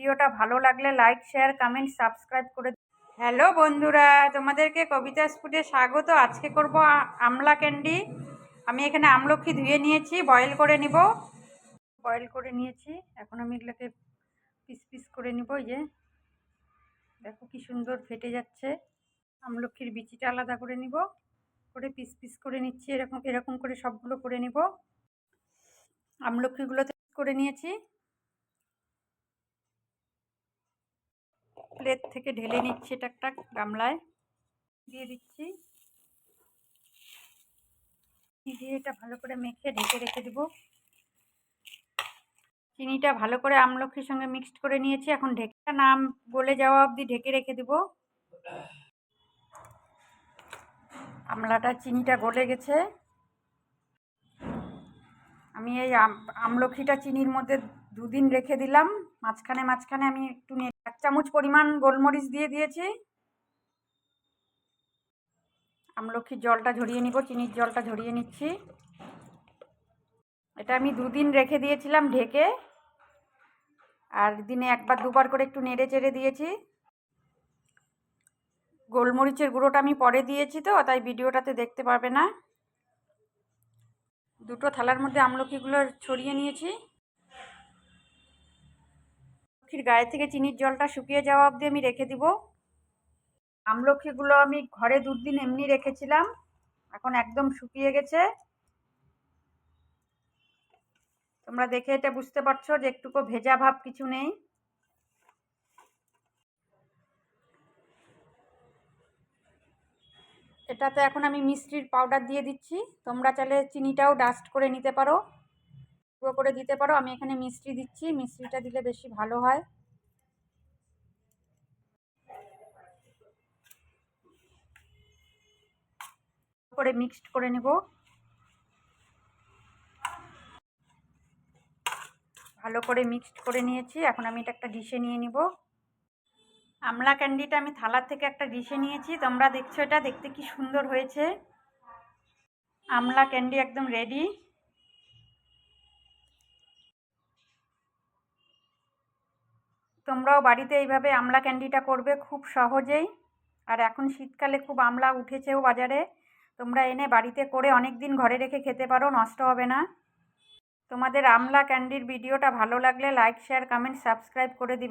ভিডিওটা ভালো লাগলে লাইক শেয়ার কমেন্ট সাবস্ক্রাইব করে হ্যালো বন্ধুরা, তোমাদেরকে কবিতা স্পুটে স্বাগত। আজকে করব আমলা ক্যান্ডি। আমি এখানে আমলক্ষী ধুয়ে নিয়েছি বয়েল করে নিব। বয়েল করে নিয়েছি। এখন আমি এগুলোকে পিস পিস করে নিব, এই যে। দেখো কি সুন্দর ফেটে যাচ্ছে। আমলকির বিচিটা আলাদা করে নিব। করে পিস পিস করে নিচ্ছি, এরকম এরকম করে সবগুলো করে নিব। আমলকিগুলো করে নিয়েছি। প্লেট থেকে ঢেলে নিচ্ছি এটা একটা গামলায়। দিয়ে দিচ্ছি। দিয়ে এটা ভালো করে মেখে ঢেকে রেখে দেব। চিনিটা ভালো করে আমলকির সঙ্গে মিক্সড করে নিয়েছি। এখন ঢেকে নাম গলে যাওয়া অবধি ঢেকে রেখে দেব। আমলাটা চিনিটা গলে গেছে। আমি এই আমলকিটা চিনির মধ্যে দুদিন রেখে দিলাম। মাঝখানে মাঝখানে আমি একটু এক চামচ পরিমাণ গোলমরিচ দিয়ে দিয়েছি। আমলকির জলটা ঝরিয়ে নিব, চিনির জলটা ঝরিয়ে নিচ্ছি। এটা আমি দুদিন রেখে দিয়েছিলাম ঢেকে। আর দিনে একবার, দুবার করে একটু নেড়ে চেড়ে দিয়েছি। গোলমরিচের গুঁড়োটা আমি পরে দিয়েছি তো, তাই ভিডিওটাতে দেখতে পারবে না। দুটো থালার মধ্যে আমলকিগুলো ছড়িয়ে নিয়েছি। আমলকির গায়ে থেকে চিনির জলটা শুকিয়ে যাওয়া অবধি আমি রেখে দিব। আমলক্ষীগুলো আমি ঘরে দুদিন এমনি রেখেছিলাম। এখন একদম শুকিয়ে গেছে। তোমরা দেখে এটা বুঝতে পারছ যে একটুকু ভেজা ভাব কিছু নেই। এটাতে এখন আমি মিষ্টির পাউডার দিয়ে দিচ্ছি। তোমরা চাইলে চিনিটাও ডাস্ট করে নিতে পারো। গুঁড়ো করে দিতে পারো। আমি এখানে মিষ্টি দিচ্ছি। মিষ্টিটা দিলে বেশি ভালো হয়। করে মিক্সড করে নেব। ভালো করে মিক্সড করে নিয়েছি। এখন আমি এটা একটা ডিশে নিয়ে নিব। আমলা ক্যান্ডিটা আমি থালার থেকে একটা ডিশে নিয়েছি। তোমরা দেখছ এটা। দেখতে কি সুন্দর হয়েছে। আমলা ক্যান্ডি একদম রেডি তোমরাও বাড়িতে এইভাবে আমলা ক্যান্ডিটা করবে খুব সহজেই। আর এখন শীতকালে খুব আমলা উঠেছেও বাজারে। তোমরা এনে বাড়িতে করে অনেক দিন ঘরে রেখে খেতে পারো, নষ্ট হবে না। তোমাদের আমলা ক্যান্ডির ভিডিওটা ভালো লাগলে লাইক, শেয়ার, কমেন্ট, সাবস্ক্রাইব করে দিবে।